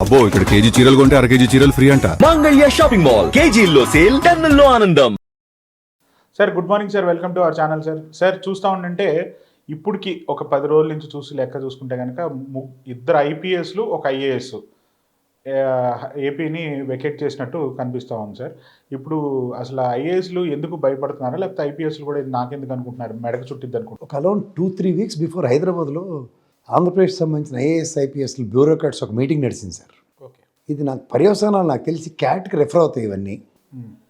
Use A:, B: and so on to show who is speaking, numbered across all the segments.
A: అబ్బో ఇక్కడ కేజీ చీరలు కొంటే అర కేజీ చీరలు ఫ్రీ అంట.
B: Mangalya shopping mall. కేజీల్లో సేల్ టన్నుల్లో ఆనందం.
C: Sir good morning sir. Welcome to our channel sir. Sir చూస్తూ ఉండంటే ఇప్పటికి ఒక పది రోజుల నుంచి చూసి లెక్క చూసుకుంటే కనుక ము- ఇద్దరు ఐపీఎస్లు ఒక ఐఏఎస్. ఏపీని వెకేట్ చేసినట్టు కనిపిస్తూ ఉంది సార్. ఇప్పుడు అసలు ఐఏఎస్లు ఎందుకు భయపడుతున్నారా? లేకపోతే ఐపీఎస్లు కూడా నాకెందుకు అనుకుంటున్నారు? మెడకు చుట్టిద్ది అనుకుంటున్నారు.
D: ఒక around two three weeks before హైదరాబాద్లో ఆంధ్రప్రదేశ్ సంబంధించిన ఐఏఎస్ ఐపీఎస్ బ్యూరోక్రాట్స్ ఒక మీటింగ్ నడిచింది సార్.
C: ఓకే.
D: ఇది నాకు పర్యవసానాలు నాకు తెలిసి క్యాట్కి రెఫర్ అవుతాయి ఇవన్నీ.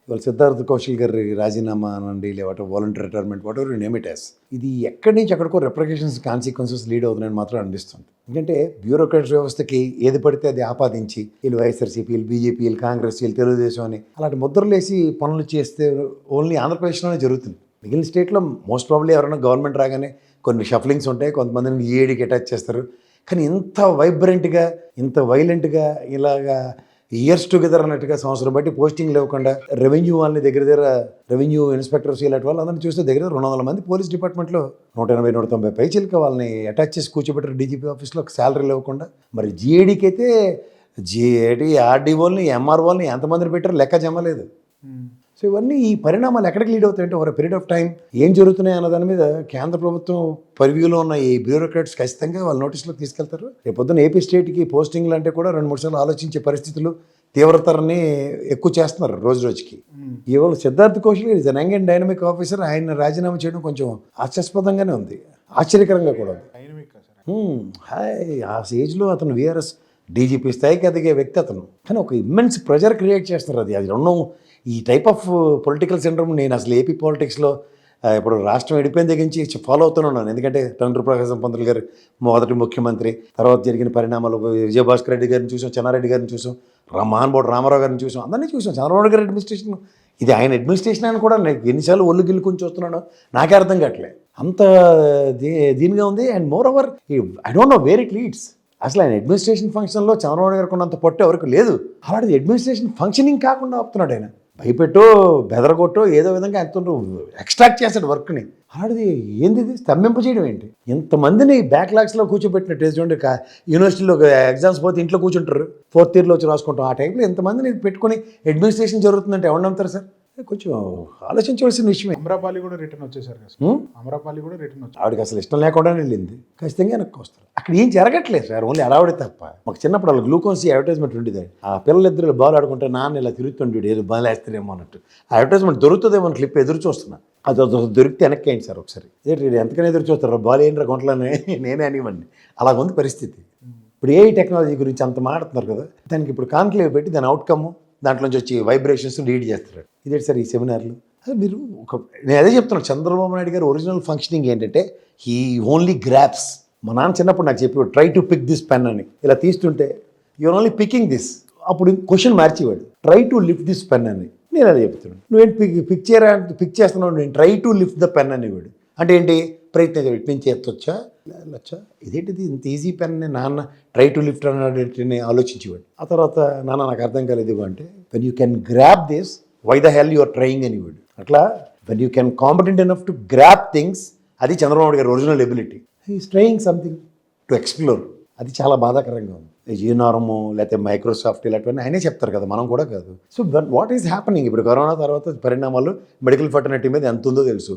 D: ఇవాళ సిద్ధార్థ కౌశల్ గారి రాజీనామా అనండి లేకపోతే volunteer retirement whatever name it as ఇది ఎక్కడి నుంచి ఎక్కడికో రెప్రికేషన్స్ కాన్సిక్వెన్సెస్ లీడ్ అవుతుందని మాత్రం అనిపిస్తుంది. ఎందుకంటే బ్యూరోక్రాట్స్ వ్యవస్థకి ఏది పడితే అది ఆపాదించి వీళ్ళు వైఎస్ఆర్సీపీ వీళ్ళు బీజేపీ వీళ్ళు కాంగ్రెస్ వీళ్ళు తెలుగుదేశం అని అలాంటి ముద్రలేసి పనులు చేస్తే ఓన్లీ ఆంధ్రప్రదేశ్లోనే జరుగుతుంది. మిగిలిన స్టేట్లో మోస్ట్ ప్రాబ్లీ ఎవరైనా గవర్నమెంట్ రాగానే కొన్ని షఫలింగ్స్ ఉంటాయి కొంతమందిని ఈఏడికి అటాచ్ చేస్తారు. కానీ ఇంత వైబ్రెంట్గా ఇంత వైలెంట్గా ఇలాగా ఇయర్స్ టుగెదర్ అన్నట్టుగా సంవత్సరం బట్టి పోస్టింగ్ లేకుండా రెవెన్యూ వాళ్ళని దగ్గర దగ్గర రెవెన్యూ ఇన్స్పెక్టర్స్ ఇలాంటి వాళ్ళు అందరిని చూస్తే దగ్గర రెండు వందల మంది పోలీస్ డిపార్ట్మెంట్లో నూట ఎనభై నూట తొంభై పైచీలకి వాళ్ళని అటాచ్ చేసి కూర్చోబెట్టారు డీజీపీ ఆఫీస్లో ఒక శాలరీ లేకుండా మరి జీఏడీకి అయితే జీఏడీ ఆర్డీఓల్ని ఎంఆర్ఓల్ని ఎంతమందిని పెట్టారు లెక్క జమలేదు. సో ఇవన్నీ ఈ పరిణామాలు ఎక్కడికి లీడ్ అవుతాయంటే ఒక పీరియడ్ ఆఫ్ టైం ఏం జరుగుతున్నాయి అన్న దాని మీద కేంద్ర ప్రభుత్వం పరివ్యూలో ఉన్న ఈ బ్యూరోక్రాట్స్ ఖచ్చితంగా వాళ్ళ నోటీసులోకి తీసుకెళ్తారు. రేపు పొద్దున్న ఏపీ స్టేట్కి పోస్టింగ్లు అంటే కూడా రెండు మూడు సార్లు ఆలోచించే పరిస్థితులు తీవ్రతరని ఎక్కువ చేస్తున్నారు రోజు రోజుకి. ఇవాళ Siddharth Kaushal an young and dynamic officer ఆయన రాజీనామా చేయడం కొంచెం హాస్యాస్పదంగానే ఉంది. ఆశ్చర్యకరంగా కూడా ఉంది. హ్మ్, హాయ్ ఆ స్టేజ్లో అతను విఆర్ఎస్ డీజీపీ స్థాయికి ఎదిగే వ్యక్తి అతను. కానీ ఒక ఇమ్మెన్స్ ప్రెజర్ క్రియేట్ చేస్తున్నారు అది. అది రెండు ఈ టైప్ ఆఫ్ పొలిటికల్ సిండ్రమ్ నేను అసలు ఏపీ పాలిటిక్స్లో ఇప్పుడు రాష్ట్రం ఎడిపోయిన దగ్గర నుంచి ఫాలో అవుతున్నాను. ఎందుకంటే తండ్రి ప్రకాశం పంతులు గారు మొదటి ముఖ్యమంత్రి తర్వాత జరిగిన పరిణామాలు విజయభాస్కర్ రెడ్డి గారిని చూసాం చెన్నారెడ్డి గారిని చూసాం రామాన్ బోర్డు రామారావు గారిని చూసాం అందరినీ చూసాం. చంద్రబాబు గారి అడ్మినిస్ట్రేషన్ ఇది ఆయన అడ్మినిస్ట్రేషన్ అని కూడా నేను ఎన్నిసార్లు ఒళ్ళు గిల్లుకుని చూస్తున్నాను నాకే అర్థం కావట్లే. అంత దీ- దీనిగా ఉంది. And moreover I don't know where it leads అసలు ఆయన అడ్మినిస్ట్రేషన్ ఫంక్షన్లో చంద్రబాబు గారికి ఉన్నంత పొట్టు ఎవరికి లేదు. అలాంటిది అడ్మినిస్ట్రేషన్ ఫంక్షనింగ్ కాకుండా ఆపుతున్నాడు ఆయన. భయపెట్టో బెదరగొట్టో ఏదో విధంగా ఎంత ఎక్స్ట్రాక్ట్ చేస్తాడు వర్క్ని అలాంటిది ఏంది ఇది? స్తంభింప చేయడం ఏంటి? ఇంతమందిని బ్యాక్లాగ్స్లో కూర్చోబెట్టినట్టు చూడండి యూనివర్సిటీలో ఎగ్జామ్స్ పోతే ఇంట్లో కూర్చుంటారు. ఫోర్త్ ఇయర్లో వచ్చి రాసుకుంటాం. ఆ టైంలో ఇంతమందిని పెట్టుకొని అడ్మినిస్ట్రేషన్ జరుగుతుందంటే ఎవరు నమ్ముతారు సార్? కొంచెం ఆలోచించవలసిన విషయమే.
C: అమరాపాలి కూడా రిటర్న్ వచ్చేసారు కదా? అమరాపాలి కూడా రిటర్న్ వచ్చారు.
D: ఆవిడకి అసలు ఇష్టం లేకుండా వెళ్ళింది. ఖచ్చితంగా వెనక్కి వస్తారు. అక్కడ ఏం జరగట్లేదు సార్ ఓన్లీ అడావిడే తప్ప. మాకు చిన్నప్పుడు వాళ్ళ గ్లూకోన్స్ అడ్వర్టైజ్మెంట్ ఉండేది. ఆ పిల్లలిద్దరు బాల్ ఆడుకుంటే నాన్న ఇలా తిరుగుతుండే ఏదో బాల్ వేస్తారేమో అన్నట్టు. ఆ అడ్వర్టైజ్మెంట్ దొరుకుతుందేమో క్లిప్ ఎదురు చూస్తున్నా. అది దొరికితే వెనక్కి అయింది సార్ ఒకసారి. ఏంటి ఎంతకైనా ఎదురు చూస్తారు బాల్ ఏంట్రా గుంటలని నేనే అనివ్వండి. అలా ఉంది పరిస్థితి. ఇప్పుడు ఏ టెక్నాలజీ గురించి అంత మాట్లాడుతున్నారు కదా దానికి ఇప్పుడు కాన్క్లేవ్ పెట్టి దాని అవుట్కమ్ దాంట్లోంచి వచ్చి వైబ్రేషన్స్ లీడ్ చేస్తారు ఇదే సార్ ఈ సెమినార్లు? మీరు ఒక నేను అదే చెప్తున్నాను చంద్రబాబు నాయుడు గారు ఒరిజినల్ ఫంక్షనింగ్ ఏంటంటే హీ ఓన్లీ గ్రాప్స్ మా నాన్న చిన్నప్పుడు నాకు చెప్పేవాడు try to pick this pen అని. ఇలా తీస్తుంటే యూఆర్ ఓన్లీ పికింగ్ దిస్ అప్పుడు question మార్చేవాడు try to lift this pen అని. నేను అదే చెప్తున్నాను. నువ్వేంటి పిక్ పిక్ చేయరా పిక్ చేస్తున్నావు? నేను try to lift the pen అనేవాడు అంటే ఏంటి? ప్రయత్నం చేయాలి. ఇటు నుంచి ఎత్తొచ్చా? వెళ్ళొచ్చా ఇదేంటిది? ఇంత ఈజీ పెన్ నాన్న ట్రై టు లిఫ్ట్ అన్నట్టుని ఆలోచించేవాడు. ఆ తర్వాత నాన్న నాకు అర్థం కాలేదు అంటే when you can grasp this why the hell you're trying అనేవాడు అట్లా when you can competent enough to grasp things అది చంద్రబాబు గారి original ability is trying something to explore అది చాలా బాధాకరంగా ఉంది. జీనారము లేకపోతే మైక్రోసాఫ్ట్ ఇలాంటివన్నీ ఆయనే చెప్తారు కదా మనం కూడా కాదు. సో వాట్ ఈస్ హ్యాపెనింగ్ ఇప్పుడు కరోనా తర్వాత పరిణామాలు మెడికల్ ఫర్టర్నిటీ మీద ఎంత ఉందో తెలుసు.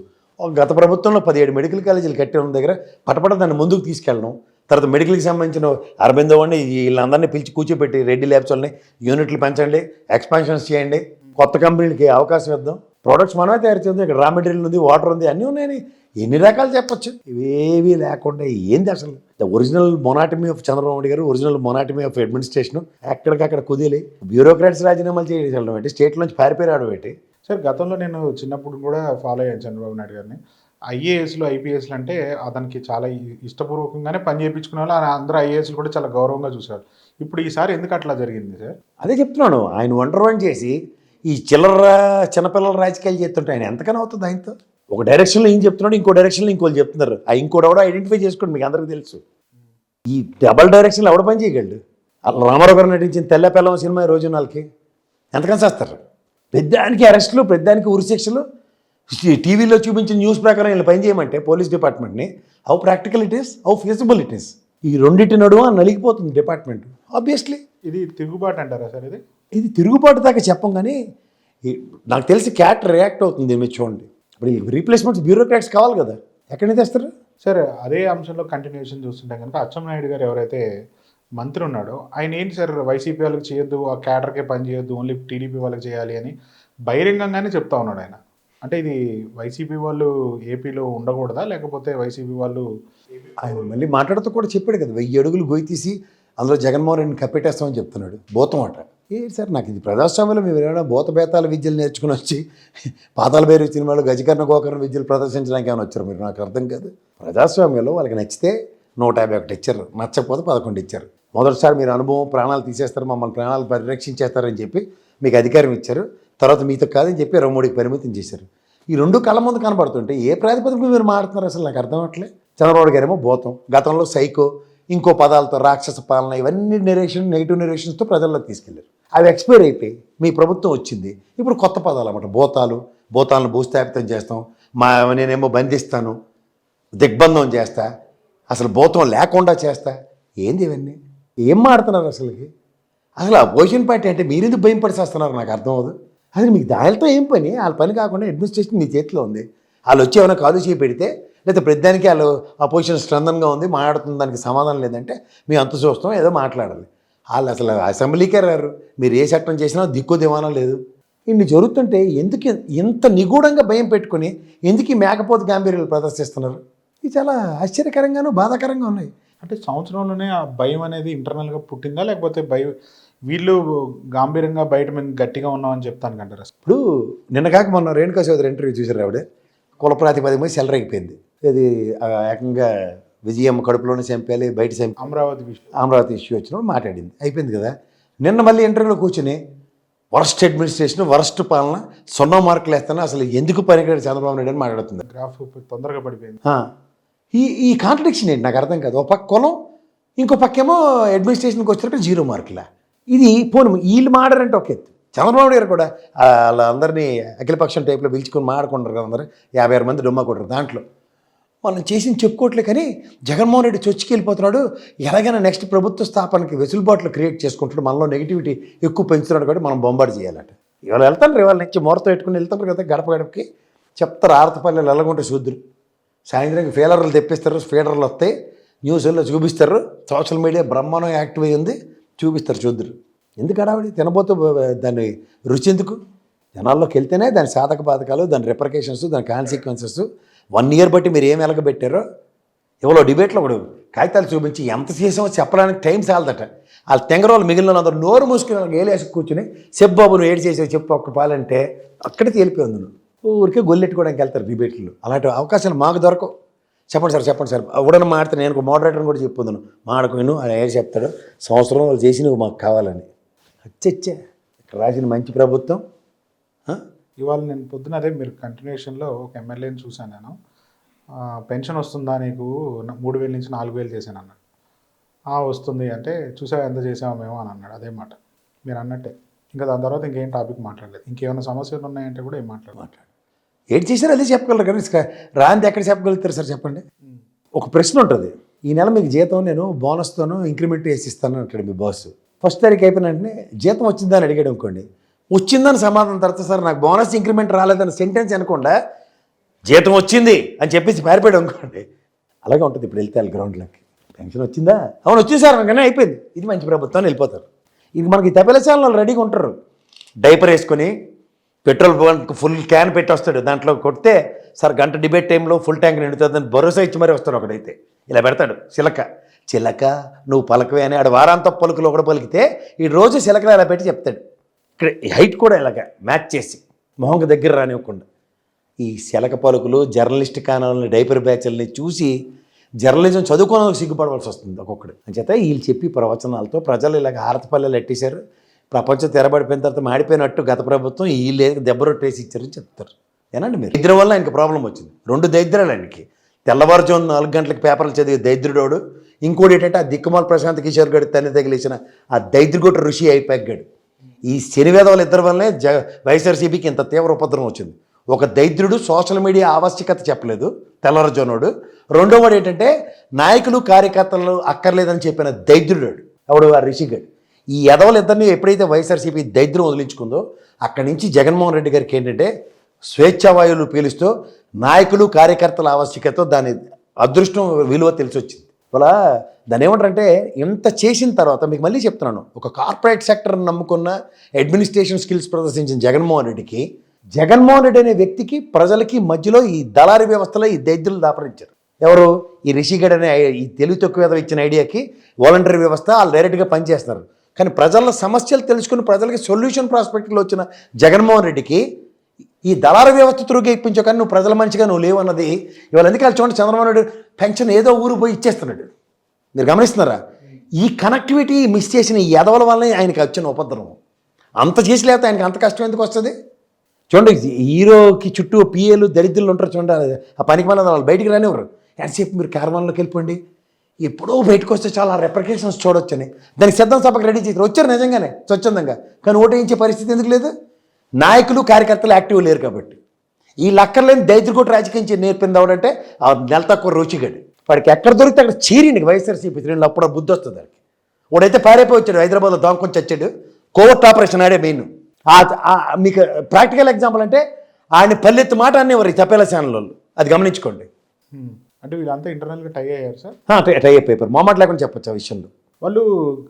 D: గత ప్రభుత్వంలో పదిహేడు మెడికల్ కాలేజీలు కట్టి దగ్గర. పటపట దాన్ని ముందుకు తీసుకెళ్ళడం. తర్వాత మెడికల్కి సంబంధించిన అరబిందో వాడిని వీళ్ళందరినీ పిలిచి కూర్చోపెట్టి రెడ్డి ల్యాబ్స్ వాళ్ళని యూనిట్లు పెంచండి ఎక్స్పాన్షన్స్ చేయండి. కొత్త కంపెనీలకి అవకాశం ఇద్దాం. ప్రోడక్ట్స్ మనమే తయారు చేద్దాం. ఇక్కడ రా మెటీరియల్ ఉంది వాటర్ ఉంది అన్నీ ఉన్నాయని ఎన్ని రకాలు చెప్పొచ్చు? ఇవేవి లేకుండా ఏంది అసలు? The original monotony of Chandrababu Naidu గారు ఒరిజినల్ మొనాటమీ ఆఫ్ అడ్మినిస్ట్రేషన్ ఎక్కడికక్కడ కుదిలి. బ్యూరోక్రాట్స్ రాజీనామాలు చేయడం ఏంటి? స్టేట్ నుంచి పారిపోయి రావడం ఏంటి?
C: సార్ గతంలో నేను చిన్నప్పుడు కూడా ఫాలో అయ్యాను చంద్రబాబు నాయుడు గారిని. ఐఏఎస్లు ఐపీఎస్లు అంటే అతనికి చాలా ఇష్టపూర్వకంగానే పని చేయించుకునే వాళ్ళు అందరూ ఐఏఎస్లు కూడా చాలా గౌరవంగా చూశారు ఇప్పుడు ఈసారి ఎందుకు అట్లా జరిగింది సార్
D: అదే చెప్తున్నాను. ఆయన వండర్ వన్ చేసి ఈ చిల్లర చిన్నపిల్లల రాజకీయాలు చేస్తుంటే ఆయన ఎంతకన్నా అవుతుంది ఆయనతో? ఒక డైరెక్షన్లో ఏం చెప్తున్నాడు ఇంకో డైరెక్షన్లో ఇంకోళ్ళు చెప్తున్నారు. ఆ ఇంకోటి ఎవడో ఐడెంటిఫై చేసుకోండి మీకు అందరికీ తెలుసు. ఈ డబల్ డైరెక్షన్లో ఎవడ పని చేయగలడు? అలా రామారావు గారు నటించిన తెల్లపెల్లం సినిమా రోజు నాలుగుకి ఎంతకని చేస్తారు? పెద్దానికి అరెస్టులు పెద్దానికి ఉరిశిక్షలు టీవీలో చూపించిన న్యూస్ ప్రకారం వీళ్ళు పని చేయమంటే police డిపార్ట్మెంట్ని. How practical it is how feasible it is ఈ రెండింటి నడుమ నలిగిపోతుంది డిపార్ట్మెంట్ ఆబ్వియస్లీ
C: ఇది తిరుగుబాటు అంటారా సార్ ఇది?
D: ఇది తిరుగుబాటు దాకా చెప్పం కానీ నాకు తెలిసి క్యాట్ రియాక్ట్ అవుతుంది మీద చూడండి. ఇప్పుడు రీప్లేస్మెంట్స్ బ్యూరోక్రాట్స్ కావాలి కదా. ఎక్కడి నుంచి తెస్తారు?
C: సార్ అదే అంశంలో కంటిన్యూషన్ చూస్తుంటే కనుక అచ్చెన్నాయుడు గారు ఎవరైతే మంత్రి ఉన్నాడో ఆయన ఏంటి సార్ వైసీపీ వాళ్ళకి చేయొద్దు ఆ క్యాడర్కే పని చేయొద్దు ఓన్లీ టీడీపీ వాళ్ళకి చేయాలి అని బహిరంగంగానే చెప్తా ఉన్నాడు ఆయన. అంటే ఇది వైసీపీ వాళ్ళు ఏపీలో ఉండకూడదా? లేకపోతే వైసీపీ వాళ్ళు
D: ఆయన మళ్ళీ మాట్లాడుతూ కూడా చెప్పాడు కదా వెయ్యి అడుగులు గొయ్యి తీసి అందులో జగన్మోహన్ రెడ్డిని కప్పెట్టేస్తామని చెప్తున్నాడు. భూతం అట. ఏ సార్ నాకు ఇది ప్రజాస్వామ్యంలో మేము ఏమైనా భూత బేతాల విద్యలు నేర్చుకుని వచ్చి పాతాల భైరవ సినిమాలో గజకర్ణ గోకర్ణ విద్యలు ప్రదర్శించడానికి ఏమైనా వచ్చారు? మీరు నాకు అర్థం కాదు. ప్రజాస్వామ్యంలో వాళ్ళకి నచ్చితే నూట యాభై ఒకటి ఇచ్చారు. నచ్చకపోతే పదకొండు ఇచ్చారు. మొదటిసారి మీరు అనుభవం ప్రాణాలు తీసేస్తారు మమ్మల్ని ప్రాణాలు పరిరక్షించేస్తారని చెప్పి మీకు అధికారం ఇచ్చారు. తర్వాత మీతో కాదని చెప్పి ఇరవై మూడుకి పరిమితం చేశారు. ఈ రెండు కళ్ళ ముందు కనబడుతుంటే ఏ ప్రాతిపదిక మీరు మాడుతున్నారు అసలు? నాకు అర్థం అవట్లే చంద్రబాబు గారేమో భూతం గతంలో సైకో ఇంకో పదాలతో రాక్షస పాలన ఇవన్నీ నెరేషన్ నెగిటివ్ నెరేషన్స్తో ప్రజల్లోకి తీసుకెళ్ళారు. అవి ఎక్స్పైర్ అయిపోయి మీ ప్రభుత్వం వచ్చింది. ఇప్పుడు కొత్త పదాలు అన్నమాట. భూతాలు భూతాలను భూస్థాపితం చేస్తాం. మా నేనేమో బంధిస్తాను. దిగ్బంధం చేస్తా. అసలు భూతం లేకుండా చేస్తా. ఏంది ఇవన్నీ? ఏం మాడుతున్నారు అసలుకి? అసలు అపోజిషన్ పార్టీ అంటే మీరెందుకు భయం పడిసేస్తున్నారు? నాకు అర్థం అవ్వదు. అసలు మీకు దానితో ఏం పని? వాళ్ళ పని కాకుండా అడ్మినిస్ట్రేషన్ మీ చేతిలో ఉంది. వాళ్ళు వచ్చి ఏమైనా కాలు చేయి పెడితే లేకపోతే ప్రతిదానికి వాళ్ళు అపోజిషన్ స్ట్రెందన్గా ఉంది మాట్లాడుతున్న దానికి సమాధానం లేదంటే మేము అంత చూస్తాం ఏదో మాట్లాడాలి. వాళ్ళు అసలు అసెంబ్లీకే రారు. మీరు ఏ చట్టం చేసినా దిక్కు దివానం లేదు. ఇన్ని జరుగుతుంటే ఎందుకు ఇంత నిగూఢంగా భయం పెట్టుకొని ఎందుకు ఈ మేకపోతు గాంభీర్యాలు ప్రదర్శిస్తున్నారు? ఇది చాలా ఆశ్చర్యకరంగాను బాధాకరంగా ఉన్నాయి.
C: అంటే సంవత్సరంలోనే ఆ భయం అనేది ఇంటర్నల్గా పుట్టిందా? లేకపోతే భయం వీళ్ళు గాంభీర్యంగా బయట మేము గట్టిగా ఉన్నామని చెప్తాను కంటారా
D: ఇప్పుడు నిన్న కాక మొన్న రేణుకా చౌదరి ఇంటర్వ్యూ చూసారు ఆవిడ. కుల ప్రాతిపదిక మీద సెలరైపోయింది ఇది ఏకంగా విజయమ్మ కడుపులోనే చంపేయాలి బయట చంపి
C: అమరావతి
D: అమరావతి ఇష్యూ వచ్చినప్పుడు మాట్లాడింది. అయిపోయింది కదా. నిన్న మళ్ళీ ఇంటర్వ్యూలో కూర్చుని వరస్ట్ అడ్మినిస్ట్రేషన్ వరస్ట్ పాలన సున్నా మార్కులు వేస్తాను అసలు ఎందుకు పనికిరాడు చంద్రబాబు నాయుడు అని మాట్లాడుతుంది.
C: గ్రాఫ్ తొందరగా పడిపోయింది.
D: ఈ ఈ కాంట్రడిక్షన్ ఏంటి? నాకు అర్థం కాదు. ఒక పక్క కులం ఇంకో పక్కేమో అడ్మినిస్ట్రేషన్కి వచ్చినట్టు జీరో మార్కులా. ఇది పోను వీళ్ళు మాడారంటే ఒక ఎత్తు. చంద్రబాబు నాయుడు గారు కూడా వాళ్ళందరినీ అఖిలపక్షం టైప్లో పిలుచుకొని మాడుకుంటారు కదా అందరూ. యాభై ఆరు మంది డొమ్మ కొట్టరు దాంట్లో. మనం చేసిన చెప్పుకోవట్లే కానీ జగన్మోహన్ రెడ్డి చొచ్చుకి వెళ్ళిపోతున్నాడు. ఎలాగైనా నెక్స్ట్ ప్రభుత్వ స్థాపనకి వెసులుబాట్లు క్రియేట్ చేసుకుంటాడు మనలో నెగిటివిటీ ఎక్కువ పెంచుతున్నాడు కాబట్టి మనం బొంబాటు చేయాలట. ఇవాళ వెళ్తాను ఇవాళ నుంచి మూరతో పెట్టుకుని వెళ్తారు కదా గడప గడపకి. చెప్తారు ఆరతపల్లెలు వెళ్ళకుంటే శూద్రులు సాయంత్రం ఫీలర్లు తెప్పిస్తారు ఫీడర్లు వస్తాయి న్యూస్లో చూపిస్తారు. సోషల్ మీడియా బ్రహ్మాండం యాక్టివ్ అయ్యింది చూపిస్తారు చూద్దరు ఎందుకు అడావిడి తినబోతూ దాని రుచి ఎందుకు? జనాల్లోకి వెళ్తేనే దాని సాధక బాధకాలు దాని రిప్రికేషన్స్ దాని కాన్సిక్వెన్సెస్ వన్ ఇయర్ బట్టి మీరు ఏం ఎలగబెట్టారో? ఎవరో డిబేట్లో ఒకడు కాగితాలు చూపించి ఎంత చేసామో చెప్పడానికి టైం చాలదట. వాళ్ళు తెంగరోళ్ళు మిగిలిన అందరూ నోరు మూసుకుని వాళ్ళకి ఏలేసి కూర్చుని చెప్పు నువ్వు ఏడు చేసావు చెప్పు ఒక్క పాలంటే అక్కడే తేలిపోయింది నువ్వు. ఊరికే గొల్లెట్టుకోవడానికి వెళ్తారు డిబేట్లు అలాంటి అవకాశాలు మాకు దొరకవు. చెప్పండి సార్ చెప్పండి సార్. ఎవడన్నా మాడితే నేను ఒక మోడరేటర్ని కూడా చెప్పుందును మాడకు ఆయన ఏడు చెప్తాడు సంవత్సరం వాళ్ళు చేసినవి మాకు కావాలని. అచ్చచ్చా! ఇక్కడ రాసిన మంచి ప్రభుత్వం.
C: ఇవాళ నేను పొద్దున అదే మీరు కంటిన్యూషన్లో ఒక ఎమ్మెల్యేని చూశాను నేను. పెన్షన్ వస్తుందా నీకు? మూడు వేల నుంచి నాలుగు వేలు చేశాను అన్నాడు. "ఆ, వస్తుంది అంటే చూసావా ఎంత చేసామో మేము అని అన్నాడు. అదే మాట. మీరు అన్నట్టే. ఇంకా దాని తర్వాత ఇంకేం టాపిక్ మాట్లాడలేదు. ఇంకేమైనా సమస్యలు ఉన్నాయంటే కూడా ఏం మాట్లాడలేదు.
D: మాట్లాడు. ఏడు చేశారో? అదే చెప్పగలరు కానీ రాంది ఎక్కడ చెప్పగలుగుతారు సార్ చెప్పండి? ఒక ప్రశ్న ఉంటుంది. ఈ నెల మీకు జీతం నేను బోనస్తోనూ ఇంక్రిమెంట్ వేసి ఇస్తాను అంటాడు మీ బాస్ ఫస్ట్ తారీఖు అయిపోయిన వెంటనే జీతం వచ్చిందని అడిగాడు అనుకోండి. వచ్చిందని సమాధానం తర్వాత సార్ నాకు బోనస్ ఇంక్రిమెంట్ రాలేదని సెంటెన్స్ అనకుండా జీతం వచ్చింది అని చెప్పేసి పారిపోయాడు అనుకోండి. అలాగే ఉంటుంది ఇప్పుడు వెళ్తే వాళ్ళ గ్రౌండ్లోకి పెన్షన్ వచ్చిందా? అవును వచ్చింది సార్ అనగానే అయిపోయింది. ఇది మంచి ప్రభుత్వం వెళ్ళిపోతారు. ఇది మనకి తపెలసాలను రెడీగా ఉంటారు. డైపర్ వేసుకొని పెట్రోల్ బంక్ ఫుల్ క్యాన్ పెట్టి వస్తాడు. దాంట్లో కొడితే సార్ గంట డిబేట్ టైంలో ఫుల్ ట్యాంక్ నిండుతుందని భరోసా ఇచ్చి మరీ వస్తాడు ఒకడైతే. ఇలా పెడతాడు చిలక. చిలక నువ్వు పలకవే అని ఆడు వారాంత పలుకులు ఒకడు పలికితే ఈ రోజు చిలకలు ఇలా పెట్టి చెప్తాడు. ఇక్కడ హైట్ కూడా ఇలాగ మ్యాచ్ చేసి మొహంకి దగ్గర రానివ్వకుండా. ఈ శలక పలుకులు జర్నలిస్ట్ కానాలని డైపర్ బ్యాచ్ల్ని చూసి జర్నలిజం చదువుకోవడానికి సిగ్గుపడవలసి వస్తుంది ఒక్కొక్కడు. అంచేత వీళ్ళు చెప్పి ప్రవచనాలతో ప్రజలు ఇలాగ హారతపల్లెలు ఎట్టేశారు. ప్రపంచం తెరబడిపోయిన తర్వాత మాడిపోయినట్టు గత ప్రభుత్వం వీళ్ళు దెబ్బ రొట్టేసి ఇచ్చారని చెప్తారు. ఏనండి మీరు? దరిద్రం వల్ల ఆయనకి ప్రాబ్లం వచ్చింది. రెండు దరిద్రాలు ఆయనకి. తెల్లవారుజాము నాలుగు గంటలకు పేపర్లు చదివే దరిద్రుడోడు. ఇంకోటి ఏంటంటే ఆ దిక్కుమాల ప్రశాంత్ కిషోర్ గడి తన్ని తగిలేసిన ఆ దరిద్రగొట్ట ఋషి అయిపోయాడు ఈ శనివేదవులు ఇద్దరి వల్లనే జ వైఎస్ఆర్సీపీకి ఇంత తీవ్ర ఉపద్రవం వచ్చింది. ఒక దైద్యుడు సోషల్ మీడియా ఆవశ్యకత చెప్పలేదు తెల్లరజోనుడు రెండో వాడు ఏంటంటే నాయకులు కార్యకర్తలు అక్కర్లేదని చెప్పిన దైద్రుడు ఎవడు? ఆ రిషిగడ్. ఈ ఎదవలిద్దరిని ఎప్పుడైతే వైఎస్ఆర్సీపీ దైద్యం వదిలించుకుందో అక్కడి నుంచి జగన్మోహన్ రెడ్డి గారికి ఏంటంటే స్వేచ్ఛావాయువులు పీలుస్తూ నాయకులు కార్యకర్తల ఆవశ్యకత దాని అదృష్టం విలువ తెలిసి అలా దాని ఏమంటారంటే ఇంత చేసిన తర్వాత మీకు మళ్ళీ చెప్తున్నాను. ఒక కార్పొరేట్ సెక్టర్ నమ్ముకున్న అడ్మినిస్ట్రేషన్ స్కిల్స్ ప్రదర్శించిన జగన్మోహన్ రెడ్డికి జగన్మోహన్ రెడ్డి అనే వ్యక్తికి ప్రజలకి మధ్యలో ఈ దళారీ వ్యవస్థలో ఈ దైద్యులు దాపరించారు. ఎవరు? ఈ రిషిగడ్ అనే ఈ తెలుగు తక్కువ ఇచ్చిన ఐడియాకి వాలంటరీ వ్యవస్థ వాళ్ళు డైరెక్ట్గా పనిచేస్తున్నారు. కానీ ప్రజల సమస్యలు తెలుసుకుని ప్రజలకి సొల్యూషన్ ప్రాస్పెక్ట్లో వచ్చిన జగన్మోహన్ రెడ్డికి ఈ దళార వ్యవస్థ త్రూగా కానీ నువ్వు ప్రజల మంచిగా నువ్వు లేవన్నది ఇవాళ ఎందుకు చూడండి చంద్రబాబు నాయుడు పెన్షన్ ఏదో ఊరు పోయి ఇచ్చేస్తున్నాడు. మీరు గమనిస్తున్నారా? ఈ కనెక్టివిటీ మిస్ చేసిన ఈ ఎదవల వల్లనే ఆయనకి వచ్చిన ఉపద్రవం. అంత చేసి లేకపోతే ఆయనకి అంత కష్టం ఎందుకు వస్తుంది? చూడండి హీరోకి చుట్టూ పిఏలు దరిద్రులు ఉంటారు చూడండి ఆ పనికి మన వాళ్ళు బయటికి రానివ్వరు. ఎంతసేపు మీరు క్యారవాన్లోకి వెళ్ళిపోండి. ఎప్పుడో బయటకు వస్తే చాలా రెప్రికేషన్స్ చూడొచ్చని. దానికి సిద్ధం సభకు రెడీ చేసి వచ్చారు నిజంగానే స్వచ్ఛందంగా. కానీ ఓటేయించే పరిస్థితి ఎందుకు లేదు? నాయకులు కార్యకర్తలు యాక్టివ్ లేరు కాబట్టి. ఈ లక్కర్లేని దైత్రికోటి రాజకీయం చే- నేర్పింది ఎవడంటే ఆ నెల తక్కువ రుచిగడి వాడికి ఎక్కడ దొరికితే అక్కడ చీరిండి వైఎస్ఆర్సీపీ శ్రేణులు అప్పుడు బుద్ధి వస్తుంది దానికి వాడైతే పారైపోయి వచ్చాడు హైదరాబాద్లో దొంగకొని చచ్చాడు. కోవర్ట్ ఆపరేషన్ ఆడే మెయిన్. మీకు ప్రాక్టికల్ ఎగ్జాంపుల్ అంటే ఆయన పల్లెత్తు మాట అనేవారు ఈ తపేల ఛానల్ అది గమనించుకోండి.
C: అంటే వీళ్ళంతా ఇంటర్నల్గా టై అయ్యారు సార్?
D: టై పేపర్ మొమెంట్ లేకుండా చెప్పొచ్చు ఆ విషయంలో.
C: వాళ్ళు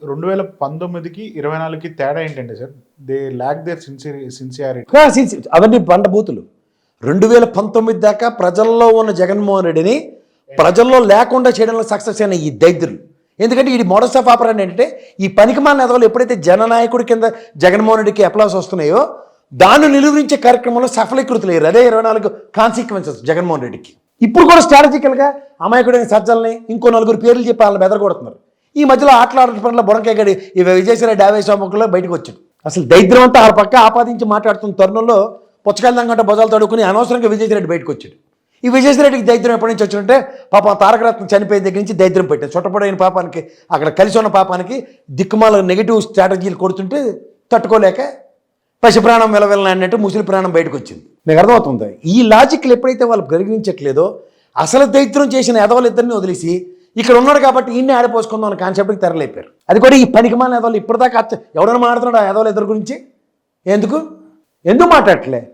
C: రెండు వేల పంతొమ్మిదికి ఇరవై నాలుగుకి తేడా ఏంటంటే sir they lack their sincere sincerity
D: అవన్నీ బండబూతులు రెండు వేల పంతొమ్మిది దాకా ప్రజల్లో ఉన్న జగన్మోహన్ రెడ్డిని ప్రజల్లో లేకుండా చేయడంలో సక్సెస్ అయిన ఈ దైద్యులు ఎందుకంటే ఈ మోడల్స్ ఆఫ్ ఆపరేషన్ ఏంటంటే ఈ పనికిమాల నెదవులు ఎప్పుడైతే జననాయకుడి కింద జగన్మోహన్ రెడ్డికి అప్లాస్ వస్తున్నాయో దాన్ని నిలువరించే కార్యక్రమంలో సఫలీకృతులయ్యారు అదే ఇరవై నాలుగు కాన్సిక్వెన్సెస్ జగన్మోహన్ రెడ్డికి. ఇప్పుడు కూడా స్ట్రాటజికల్గా అమాయకుడైన సజ్జల్ని ఇంకో నలుగురు పేర్లు చెప్పి వాళ్ళని బెదరగొడుతున్నారు. ఈ మధ్యలో ఆటలాడటం పనుల బుడంకాయ గడి ఈ విజయశ్వర ఆవేశముఖంలో బయటకు వచ్చాడు అసలు దైద్యం అంతా ఆ పక్క ఆపాదించి మాట్లాడుతున్న తరుణంలో పుచ్చకాయలు దంగంట భుజాలు తడుకుని అనవసరంగా విజయశ్వరెడ్డి బయటకు వచ్చాడు. ఈ విజయశ్వరెడ్డికి దైద్యం ఎప్పటి నుంచి వచ్చిందంటే పాపం తారకరత్నం చనిపోయిన దగ్గర నుంచి దైద్యం పెట్టాడు. చుట్టపడైన పాపానికి అక్కడ కలిసి ఉన్న పాపానికి దిక్కుమాల నెగిటివ్ స్ట్రాటజీలు కొడుతుంటే తట్టుకోలేక పసి ప్రాణం వెలవెలన అన్నట్టు ముసలి ప్రాణం బయటకు వచ్చింది. మీకు అర్థమవుతుంది? ఈ లాజిక్లు ఎప్పుడైతే వాళ్ళు పరిగణించట్లేదో అసలు దైత్రం చేసిన ఎదవలు ఇద్దరిని వదిలేసి ఇక్కడ ఉన్నాడు కాబట్టి ఈయన్ని ఆడిపోసుకుందాం అన్న కాన్సెప్ట్కి తెరలేపారు. అది కూడా ఈ పనికిమాల ఎదవలు ఇప్పటిదాకా అచ్చ- ఎవడైనా మాట్లాడుతున్నాడు ఆ ఎదవల ఇద్దరు గురించి? ఎందుకు? ఎందుకు మాట్లాడట్లే?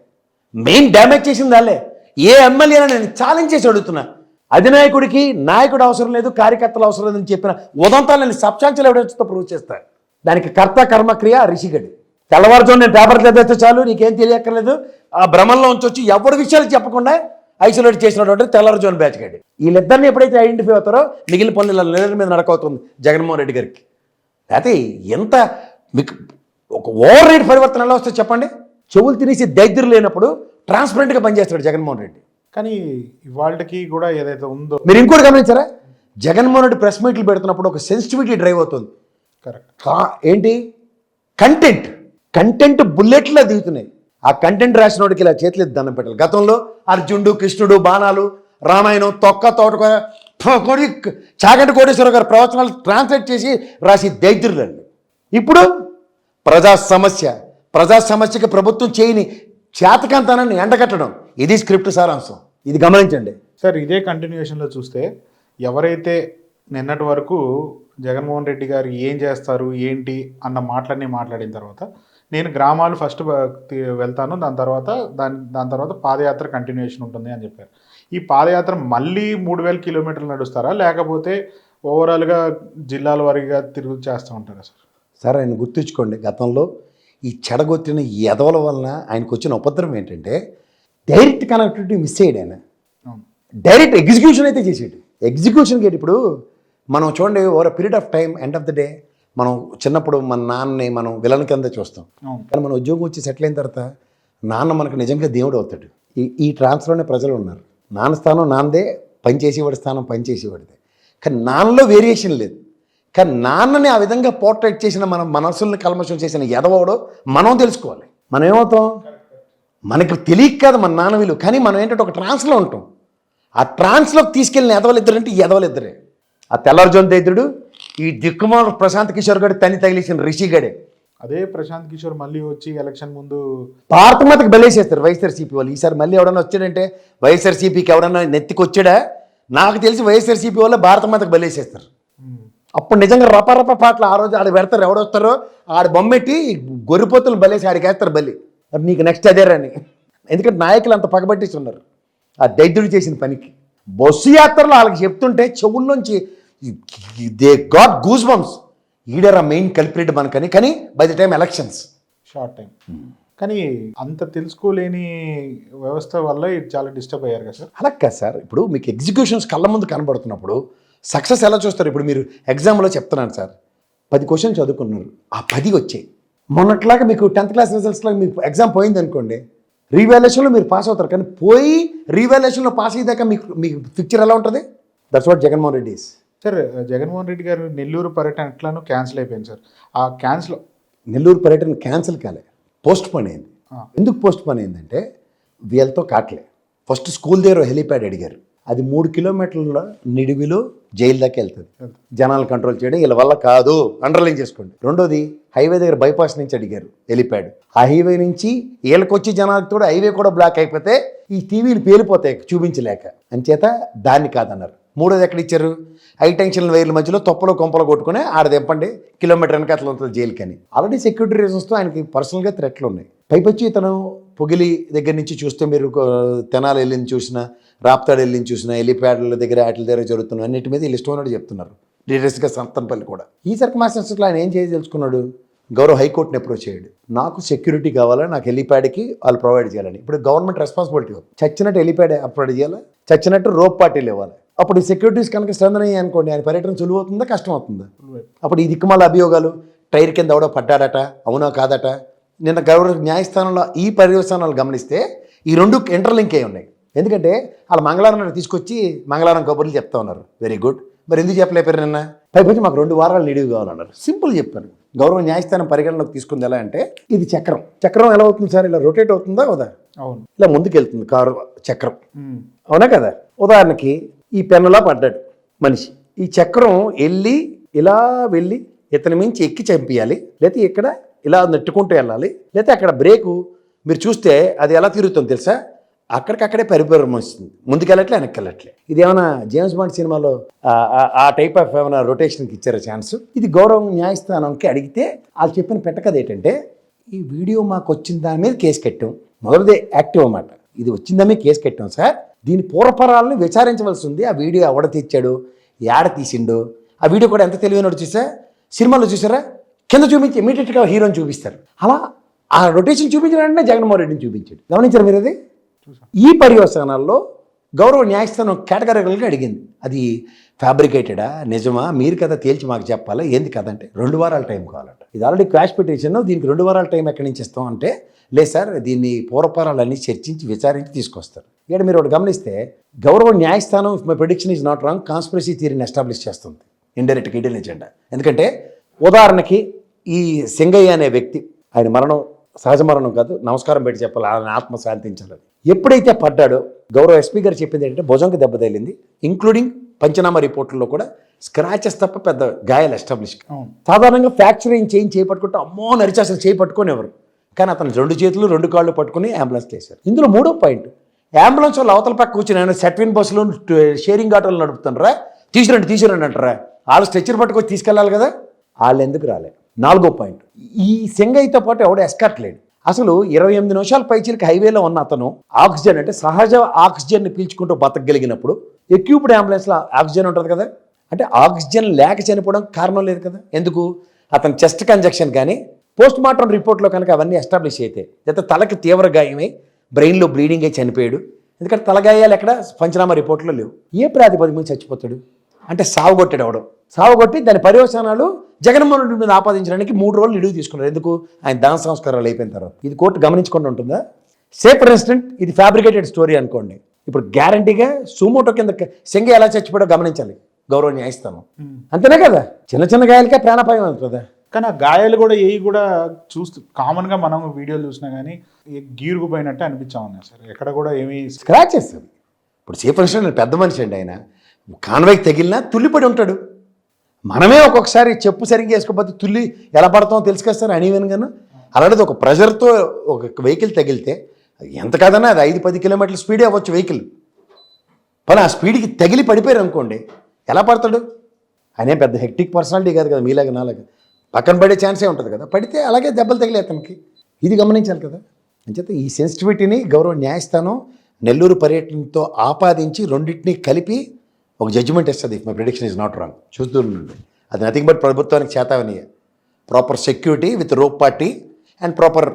D: మెయిన్ డ్యామేజ్ చేసింది వాళ్ళే. ఏ ఎమ్మెల్యే నేను ఛాలెంజ్ చేసి అడుగుతున్నా. అధినాయకుడికి నాయకుడు అవసరం లేదు కార్యకర్తలు అవసరం లేదని చెప్పిన ఉదంతాలు నేను సబ్స్టాన్షియల్ ఎవిడెన్స్తో ప్రూవ్ చేస్తాను దానికి కర్త కర్మక్రియ రిషిగడి. తెల్లవారుజాము నేను పేపర్ చదివేస్తే చాలు నీకేం తెలియక్కర్లేదు. ఆ భ్రమంలో ఉంచొచ్చి. ఎవరి విషయాలు చెప్పకుండా ఐసోలేట్ చేసినటువంటి తెల్లవారుజాము బ్యాచ్ గడి వీళ్ళిద్దరిని ఎప్పుడైతే ఐడెంటిఫై అవుతారో మిగిలిన పనులు నెలల మీద నడకవుతుంది జగన్మోహన్ రెడ్డి గారికి. అయితే ఎంత మీకు ఒక ఓవర్ రేట్ పరివర్తన ఎలా వస్తుంది చెప్పండి? చెవులు తినేసి దైద్యం లేనప్పుడు ట్రాన్స్పరెంట్గా పనిచేస్తాడు జగన్మోహన్ రెడ్డి.
C: కానీ ఇవాళకి కూడా ఏదైతే ఉందో
D: మీరు ఇంకోటి గమనించారా? జగన్మోహన్ రెడ్డి ప్రెస్ మీట్లు పెడుతున్నప్పుడు ఒక సెన్సిటివిటీ డ్రైవ్ అవుతుంది.
C: కరెక్ట్
D: కా- ఏంటి? కంటెంట్ కంటెంట్ బుల్లెట్లా దిగుతున్నాయి. ఆ కంటెంట్ రాసినోడికి ఇలా చేతులు దండం పెట్టాలి. గతంలో అర్జునుడు కృష్ణుడు బాణాలు రామాయణం తొక్క తోటకూర కోడి చాగంటి కోటేశ్వర గారి ప్రవచనాలు ట్రాన్స్లేట్ చేసి రాసి దైద్యులండి ఇప్పుడు ప్రజా సమస్య ప్రజా సమస్యకి ప్రభుత్వం చేయని చేతకంతానాన్ని ఎండగట్టడం ఇది స్క్రిప్ట్ సారాంశం. ఇది గమనించండి.
C: సార్ ఇదే కంటిన్యూషన్లో చూస్తే ఎవరైతే నిన్నటి వరకు జగన్మోహన్ రెడ్డి గారు ఏం చేస్తారు ఏంటి అన్న మాటలన్నీ మాట్లాడిన తర్వాత నేను గ్రామాలు ఫస్ట్ వెళ్తాను. దాని తర్వాత దాని దాని తర్వాత పాదయాత్ర కంటిన్యూషన్ ఉంటుంది అని చెప్పారు. ఈ పాదయాత్ర మళ్ళీ మూడు వేల కిలోమీటర్లు నడుస్తారా? లేకపోతే ఓవరాల్గా జిల్లాల వారీగా తిరుగు చేస్తూ ఉంటారా సార్?
D: సార్ ఆయన గుర్తుంచుకోండి గతంలో ఈ చెడగొట్టిన ఈ ఎదవల వలన ఆయనకు వచ్చిన ఉపద్రవం ఏంటంటే డైరెక్ట్ కనెక్టివిటీ మిస్ అయ్యాడు ఆయన. డైరెక్ట్ ఎగ్జిక్యూషన్ అయితే చేసాడు. ఎగ్జిక్యూషన్ గేట్ ఇప్పుడు మనం చూడండి over period of time end of the day మనం చిన్నప్పుడు మన నాన్నని మనం విలన్ కింద చూస్తాం. కానీ మన ఉద్యోగం వచ్చి సెటిల్ అయిన తర్వాత నాన్న మనకు నిజంగా దేవుడు అవుతాడు. ఈ ఈ ట్రాన్స్లోనే ప్రజలు ఉన్నారు. నాన్న స్థానం నాన్నదే పని చేసేవాడి స్థానం పని చేసేవాడిదే. కానీ నాన్నలో వేరియేషన్ లేదు. కానీ నాన్నని ఆ విధంగా పోర్ట్రేట్ చేసిన మన మనసుల్ని కల్మషం చేసిన ఎదవోడో మనం తెలుసుకోవాలి. మనం ఏమవుతాం? మనకు తెలియక కాదు మన నాన్న కానీ మనం ఏంటంటే ఒక ట్రాన్స్లో ఉంటాం. ఆ ట్రాన్స్లోకి తీసుకెళ్ళిన ఎదవలు ఇద్దరు అంటే ఎదవలు ఇద్దరే ఆ తెల్లర్జున్ దైద్యుడు ఈ దిక్కుమాల ప్రశాంత్ కిషోర్ గడి తని తగిలేసిన రిషిగడే
C: అదే ప్రశాంత్ కిషోర్ మళ్ళీ వచ్చి ఎలక్షన్ ముందు
D: భారతమాతకు బలేసేస్తారు వైఎస్ఆర్సీపీ వాళ్ళు. ఈసారి మళ్ళీ ఎవడన్నా వచ్చాడంటే వైఎస్ఆర్సీపీకి ఎవడన్నా నెత్తికి వచ్చాడా నాకు తెలిసి వైఎస్ఆర్సీపీ వాళ్ళు భారతమాతకు బలేసేస్తారు అప్పుడు నిజంగా రపరప పాటలు ఆ రోజు ఆడ పెడతారు. ఎవడొస్తారో ఆడ బొమ్మెట్టి గొర్రెపోతులు బలేసి ఆడికి వేస్తారు బలి నీకు నెక్స్ట్ అదే రాని ఎందుకంటే నాయకులు అంత పగబట్టేసి ఉన్నారు ఆ దైత్యుడు చేసిన పనికి. బస్సు యాత్రలో వాళ్ళకి చెప్తుంటే చెవుల్లోంచి దే గాట్ గూస్ బంప్స్ ఈడరా మెయిన్ కల్పరేట్ మనకని కానీ by the time elections
C: short time కానీ అంత తెలుసుకోలేని వ్యవస్థ వల్ల చాలా డిస్టర్బ్ అయ్యారు కదా సార్?
D: అలా కాదు సార్. ఇప్పుడు మీకు ఎగ్జిక్యూషన్స్ కళ్ళ ముందు కనబడుతున్నప్పుడు సక్సెస్ ఎలా చూస్తారు? ఇప్పుడు మీరు ఎగ్జామ్లో చెప్తున్నాను సార్. పది క్వశ్చన్ చదువుకున్నారు. ఆ పది వచ్చాయి. మొన్నట్లాగా మీకు టెన్త్ క్లాస్ రిజల్ట్స్లో మీకు ఎగ్జామ్ పోయింది అనుకోండి రీవాల్యుయేషన్లో మీరు పాస్ అవుతారు. కానీ పోయి రీవాల్యుయేషన్లో పాస్ అయ్యేదాకా మీకు మీకు పిక్చర్ ఎలా ఉంటుంది? That's what Jaganmohan Reddy is
C: sir Jaganmohan Reddy గారు నెల్లూరు పర్యటన ఎట్లానో క్యాన్సిల్ అయిపోయింది సార్. ఆ క్యాన్సిల్
D: నెల్లూరు పర్యటన క్యాన్సిల్ కాలే పోస్ట్ పోన్ అయింది. ఎందుకు పోస్ట్ పోన్ అయిందంటే వీళ్ళతో కాట్లే. ఫస్ట్ స్కూల్ దగ్గర హెలిప్యాడ్ అడిగారు. అది మూడు కిలోమీటర్ల నిడివిలో జైలు దాకా వెళ్తుంది. జనాలు కంట్రోల్ చేయడం వీళ్ళ వల్ల కాదు అండర్లైన్ చేసుకోండి. రెండోది హైవే దగ్గర బైపాస్ నుంచి అడిగారు హెలిప్యాడ్. ఆ హైవే నుంచి వీళ్ళకొచ్చి జనాలకు తోడు హైవే కూడా బ్లాక్ అయిపోతే ఈ టీవీలు పేలిపోతాయి చూపించలేక. అంచేత దాన్ని కాదన్నారు. మూడోది ఎక్కడ ఇచ్చారు? హై టెన్షన్ వైర్ల మధ్యలో తొప్పలు కొంపలు కొట్టుకుని ఆడ తెప్పండి కిలోమీటర్ వెనక అట్లా ఉంటుంది జైలుకి అని. ఆల్రెడీ సెక్యూరిటీ రీజన్స్తో ఆయనకి పర్సనల్గా థ్రెట్లు ఉన్నాయి. పైపొచ్చి ఇతను పొగిలి దగ్గర నుంచి చూస్తే మీరు తెనాలి వెళ్ళింది చూసినా రాప్తాడు వెళ్ళింది చూసినా ఎలిప్యాడ్ల దగ్గర వాటి దగ్గర జరుగుతున్న అన్నిటి మీద వీళ్ళు ఇష్టం ఉన్నట్టు చెప్తున్నారు. డీటెయిల్స్గా సంతనపల్లి కూడా. ఈ సర్కమాస్టర్స్లో ఆయన ఏం చేయాలి తెలుసుకున్నాడు గౌరవ హైకోర్టుని అప్రోచ్ చేయడు. నాకు సెక్యూరిటీ కావాలా? నాకు హెలిప్యాడ్కి వాళ్ళు ప్రొవైడ్ చేయాలని. ఇప్పుడు గవర్నమెంట్ రెస్పాన్సిబిలిటీ చచ్చినట్టు హెలిప్యాడ్ అప్రోవైడ్ చేయాలి? చచ్చినట్టు రోప్ పార్టీలు ఇవ్వాలి. అప్పుడు ఈ సెక్యూరిటీస్ కనుక స్ట్రెంథన్ అయ్యాయి అనుకోండి ఆయన పర్యటన సులువు అవుతుందా కష్టం అవుతుందా అప్పుడు ఈ దిక్కుమాల అభియోగాలు టైర్ కింద ఎవడో పడ్డాడట అవునా కాదట? నిన్న గౌరవ న్యాయస్థానంలో ఈ పర్యవసానాలు గమనిస్తే ఈ రెండు ఇంటర్లింక్ అయి ఉన్నాయి. ఎందుకంటే వాళ్ళు మంగళవారం నాడు తీసుకొచ్చి మంగళవారం కబుర్లు చెప్తా ఉన్నారు. వెరీ గుడ్ మరి ఎందుకు చెప్పలేపారు నిన్న? పైపొచ్చి మాకు రెండు వారాలు నిడివి కావాలన్నారు. సింపుల్ చెప్పాను గౌరవ న్యాయస్థానం పరిగణలోకి తీసుకుంది ఎలా అంటే ఇది చక్రం. చక్రం ఎలా అవుతుంది సార్? ఇలా రొటేట్ అవుతుందా అవుదా
C: అవును.
D: ఇలా ముందుకు వెళ్తుంది కారు చక్రం. అవునా కదా? ఉదాహరణకి ఈ పెన్నలా పడ్డాడు మనిషి. ఈ చక్రం వెళ్ళి ఇలా వెళ్ళి ఇతని మించి ఎక్కి చంపేయాలి. లేకపోతే ఇక్కడ ఇలా నెట్టుకుంటూ వెళ్ళాలి. లేకపోతే అక్కడ బ్రేకు మీరు చూస్తే అది ఎలా తిరుగుతుంది తెలుసా? అక్కడికక్కడే పరిపూర్ణమొస్తుంది ముందుకెళ్ళట్లే వెనక్కి వెళ్ళట్లే ఇది ఏమైనా జేమ్స్ బాండ్ సినిమాలో ఆ- టైప్ ఆఫ్ ఏమైనా రొటేషన్కి ఇచ్చారా ఛాన్స్ ఇది గౌరవం న్యాయస్థానంకి అడిగితే వాళ్ళు చెప్పిన పెట్టకథ ఏంటంటే ఈ వీడియో మాకు వచ్చిన దాని మీద కేసు కట్టాం. మొదటిదే యాక్టివ్ అన్నమాట. ఇది వచ్చిందమే కేసు కట్టాం సార్. దీని పూర్వపరాలను విచారించవలసి ఉంది ఆ వీడియో ఎవడ తెచ్చాడు ఏడ తీసిండు? ఆ వీడియో కూడా ఎంత తెలివైనడు చూసా? సినిమాలో చూసారా? కింద చూపించి ఇమీడియట్గా హీరోని చూపిస్తారు. అలా ఆ రొటేషన్ చూపించిన వెంటనే జగన్మోహన్ రెడ్డిని చూపించాడు. గమనించారు మీరు అది? ఈ పర్యవసానాల్లో గౌరవ న్యాయస్థానం కేటగిరికల్గా అడిగింది. అది ఫ్యాబ్రికేటెడా? నిజమా? మీరు కదా తేల్చి మాకు చెప్పాలా? ఏంది కదంటే రెండు వారాల టైం కావాలంట. ఇది ఆల్రెడీ క్వాష్ పిటిషన్. దీనికి రెండు వారాల టైం ఎక్కడి నుంచి ఇస్తాం అంటే లేదు సార్ దీన్ని పూర్వపరాలన్నీ చర్చించి విచారించి తీసుకొస్తారు. ఇక్కడ మీరు ఒకటి గమనిస్తే గౌరవ న్యాయస్థానం my prediction is not wrong conspiracy థియరీని establish చేస్తుంది ఇండైరెక్ట్ హిడెన్ ఎజెండా ఎందుకంటే ఉదాహరణకి ఈ సింగయ్య అనే వ్యక్తి ఆయన మరణం సహజ మరణం కాదు నమస్కారం పెట్టి చెప్పాలి ఆయన ఆత్మ శాంతించాలని. ఎప్పుడైతే పడ్డాడో గౌరవ ఎస్పీ గారు చెప్పింది ఏంటంటే భుజంకి దెబ్బ తగిలింది ఇంక్లూడింగ్ పంచనామా రిపోర్టుల్లో కూడా స్క్రాచెస్ తప్ప పెద్ద గాయాలు ఎస్టాబ్లిష్ సాధారణంగా ఫ్రాక్చర్ ఏం చేయి చేయి పట్టుకుంటే అమ్మో నరిచి అసలు చేయి పట్టుకోనివ్వరు. కానీ అతను రెండు చేతులు రెండు కాళ్ళు పట్టుకుని అంబులెన్స్ చేశారు ఇందులో మూడో పాయింట్ అంబులెన్స్ వాళ్ళు అవతల పక్క కూర్చుని ఆయన సెట్విన్ బస్సులో షేరింగ్ ఆటోలు నడుపుతుండ్రా? తీసుకురండి తీసుకురండి అంటారా వాళ్ళు స్ట్రెచ్చర్ పట్టుకొని తీసుకెళ్ళాలి కదా? వాళ్ళు ఎందుకు రాలే? నాలుగో పాయింట్ ఈ సింగయ్యతో పాటు ఎవడో ఎస్కాట్ లేడు. అసలు ఇరవై ఎనిమిది నిమిషాల పైచీలకి హైవేలో ఉన్న అతను ఆక్సిజన్ అంటే సహజ ఆక్సిజన్ని పీల్చుకుంటూ బతకగలిగినప్పుడు ఎక్యూప్డ్ అంబులెన్స్లో ఆక్సిజన్ ఉంటుంది కదా? అంటే ఆక్సిజన్ లేక చనిపోవడం కారణం లేదు కదా? ఎందుకు? అతని చెస్ట్ కంజక్షన్ కానీ పోస్ట్ మార్టం రిపోర్ట్లో కనుక అవన్నీ ఎస్టాబ్లిష్ అయితే లేదా తలకి తీవ్ర గాయమై బ్రెయిన్లో బ్లీడింగ్ అయి చనిపోయాడు. ఎందుకంటే తలగాయాలు ఎక్కడ? పంచనామా రిపోర్ట్లో లేవు. ఏ ప్రాతిపదిక చచ్చిపోతాడు? అంటే సావుగొట్టాడు అవడం సావు కొట్టి దాని పర్యవసానాలు జగన్మోహన్ రెడ్డి మీద ఆపాదించడానికి మూడు రోజులు నిడుగు తీసుకున్నారు. ఎందుకు? ఆయన దాన సంస్కారాలు అయిపోయిన తర్వాత. ఇది కోర్టు గమనించకుండా ఉంటుందా? సేఫ్ ఫర్ ఇన్స్టెంట్ ఇది ఫ్యాబ్రికేటెడ్ స్టోరీ అనుకోండి. ఇప్పుడు గ్యారంటీగా సుమోటో కింద సింగ ఎలా చచ్చిపోయాడో గమనించాలి. గౌరవ న్యాయస్థానం అంతేనే కదా? చిన్న చిన్న గాయాలకే ప్రాణాపాయం అవుతుందా
C: కానీ ఆ గాయాలు కూడా ఏ కూడా చూస్తూ కామన్గా మనం వీడియోలు చూసినా కానీ గీరుకుపోయినట్టే అనిపించామన్నా సార్. ఎక్కడ కూడా ఏమీ
D: స్క్రాచెస్ అవి. ఇప్పుడు సేఫ్ ఇన్స్టెంట్ పెద్ద మనిషి అండి ఆయన. కాన్వాయ్కి తగిలినా తుల్లిపడి ఉంటాడు. మనమే ఒక్కొక్కసారి చెప్పు సరిగ్గా వేసుకోకపోతే తుల్లి ఎలా పడతామో తెలుసుకొస్తారు అనివెన్ గాను అలాంటిది ఒక ప్రెజర్తో ఒక వెహికల్ తగిలితే ఎంత కాదన్నా అది ఐదు పది కిలోమీటర్ల స్పీడే అవ్వచ్చు వెహికల్. పని ఆ స్పీడ్కి తగిలి పడిపోయారు అనుకోండి ఎలా పడతాడు? ఆయన పెద్ద హెక్టిక్ పర్సనాలిటీ కాదు కదా మీలాగా నాలాగా. పక్కన పడే ఛాన్సే ఉంటుంది కదా. పడితే అలాగే దెబ్బలు తగిలే అతనికి. ఇది గమనించాలి కదా. అంచేత ఈ సెన్సిటివిటీని గౌరవ న్యాయస్థానం నెల్లూరు పర్యటనతో ఆపాదించి రెండింటినీ కలిపి ఒక జడ్జిమెంట్ ఇస్తుంది my prediction is not wrong చూస్తూ ఉండండి. అది నథింగ్ బట్ ప్రభుత్వానికి చేతావనియే. Proper security with rope party and proper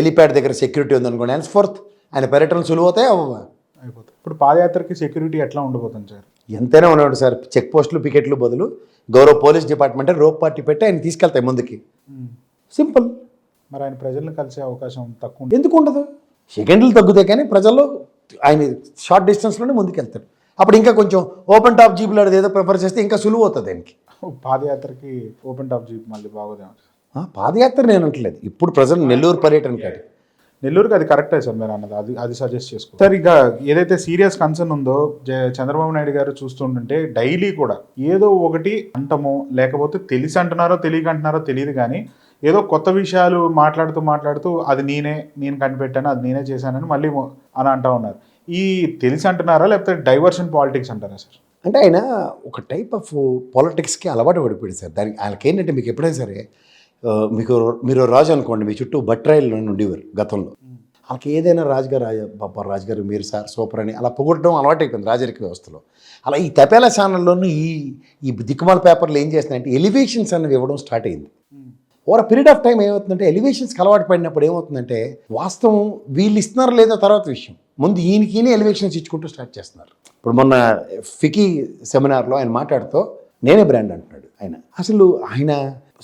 D: helipad దగ్గర సెక్యూరిటీ ఉందనుకోండి. అండ్ ఫోర్త్ ఆయన పర్యటన సులువవుతాయి అవ్వవా?
C: అయిపోతుంది ఇప్పుడు పాదయాత్రకి సెక్యూరిటీ ఎట్లా ఉండబోతుంది సార్?
D: ఎంతైనా ఉన్నాడు సార్. చెక్ పోస్టులు పికెట్లు బదులు గౌరవ పోలీస్ డిపార్ట్మెంట్ రోప్ పార్టీ పెట్టి ఆయన తీసుకెళ్తాయి ముందుకి. సింపుల్
C: మరి ఆయన ప్రజలను కలిసే అవకాశం తక్కువ.
D: ఎందుకు ఉండదు? సెకండ్లు తగ్గుతాయి కానీ ప్రజల్లో ఆయన షార్ట్ డిస్టెన్స్లోనే ముందుకెళ్తాడు అప్పుడు ఇంకా కొంచెం ఓపెన్ టాప్ జీపులు అది ఏదో ప్రిఫర్ చేస్తే ఇంకా సులువు అవుతుంది ఆయనకి
C: పాదయాత్రకి ఓపెన్ టాప్ జీప్ మళ్ళీ బాగోదేమో.
D: ఆ, పాదయాత్ర నేను అంటలేదు ఇప్పుడు ప్రజలు నెల్లూరు పర్యటన కాదు
C: నెల్లూరుకి అది కరెక్టే సార్ మీరు అన్నది. అది అది సజెస్ట్ చేసుకో. సార్ ఇక ఏదైతే సీరియస్ కన్సర్న్ ఉందో చంద్రబాబు నాయుడు గారు చూస్తుంటే డైలీ కూడా ఏదో ఒకటి అంటమో లేకపోతే తెలిసి అంటున్నారో తెలియక అంటున్నారో తెలియదు కానీ ఏదో కొత్త విషయాలు మాట్లాడుతూ మాట్లాడుతూ అది నేనే నేను కనిపెట్టాను అది నేనే చేశానని మళ్ళీ అని అంటా ఉన్నారు. ఈ తెలిసి అంటున్నారా లేకపోతే డైవర్షన్ పాలిటిక్స్ అంటారా సార్?
D: అంటే ఆయన ఒక టైప్ ఆఫ్ పాలిటిక్స్కి అలవాటు పడిపోయాడు సార్. దానికి ఆయనకి ఏంటంటే మీకు ఎప్పుడైనా సరే మీకు మీరు రాజు అనుకోండి మీ చుట్టూ బట్రాయిలు ఉండేవారు గతంలో. వాళ్ళకి ఏదైనా రాజుగారు రాజ బాబా రాజుగారు మీరు సార్ సూపర్ అని అలా పొగడడం అలవాటైపోయింది రాజరిక వ్యవస్థలో. అలా ఈ తపేలా ఛానల్లోనూ ఈ ఈ దిక్కుమాల పేపర్లు ఏం చేస్తున్నాయంటే ఎలివేషన్స్ అనేవి ఇవ్వడం స్టార్ట్ అయింది. ఓవర్ పీరియడ్ ఆఫ్ టైం ఏమవుతుందంటే ఎలివేషన్స్కి అలవాటు పడినప్పుడు ఏమవుతుందంటే వాస్తవం వీళ్ళు ఇస్తున్నారు లేదో తర్వాత విషయం. ముందు ఈయనకి ఎలివేషన్స్ ఇచ్చుకుంటూ స్టార్ట్ చేస్తున్నారు. ఇప్పుడు మొన్న ఫికీ సెమినార్లో ఆయన మాట్లాడుతూ నేనే బ్రాండ్ అంటున్నాడు ఆయన. అసలు ఆయన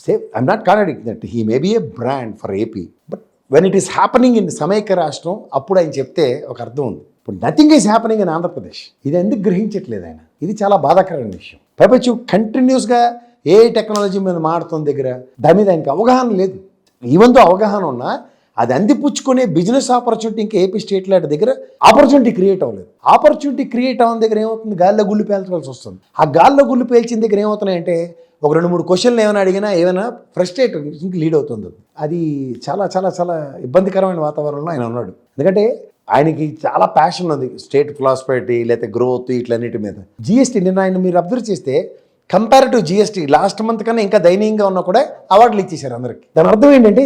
D: safe I'm not contradict that he may be a brand for AP but when it is happening in సమైక్య రాష్ట్రం అప్పుడు ఆయన చెప్తే ఒక అర్థం ఉంది. ఇప్పుడు nothing is happening in Andhra Pradesh ఇది ఎందుకు గ్రహించట్లేదు ఆయన? ఇది చాలా బాధాకరమైన విషయం. పైపచ్చు కంటిన్యూస్గా ఏ టెక్నాలజీ మీద మాడుతున్న దగ్గర? దాని మీద ఆయనకి అవగాహన లేదు. ఈవెంతో అవగాహన ఉన్నా అది అందిపుచ్చుకునే బిజినెస్ ఆపర్చునిటీ ఇంకా ఏపీ స్టేట్ లాంటి దగ్గర ఆపర్చునిటీ క్రియేట్ అవ్వలేదు. ఆపర్చునిటీ క్రియేట్ అవ్వని దగ్గర ఏమవుతుంది? గాల్లో గుళ్ళు పేల్చవలసి వస్తుంది. ఆ గాల్లో గుళ్ళు పేల్చిన దగ్గర ఏమవుతున్నాయంటే ఒక రెండు మూడు క్వశ్చన్లు ఏమైనా అడిగినా ఏమైనా ఫ్రస్ట్రేట్ లీడ్ అవుతుంది. అది. అది చాలా చాలా చాలా ఇబ్బందికరమైన వాతావరణంలో ఆయన ఉన్నాడు. ఎందుకంటే ఆయనకి చాలా ప్యాషన్ ఉంది స్టేట్ ఫిలాసఫీ లేకపోతే గ్రోత్ ఇట్లన్నిటి మీద. జిఎస్టీ నిన్న ఆయన మీరు అబ్జర్వ్ చేస్తే కంపారిటివ్ జిఎస్టీ లాస్ట్ మంత్ కన్నా ఇంకా దయనీయంగా ఉన్నా కూడా అవార్డులు ఇచ్చేశారు అందరికి. దాని అర్థం ఏంటంటే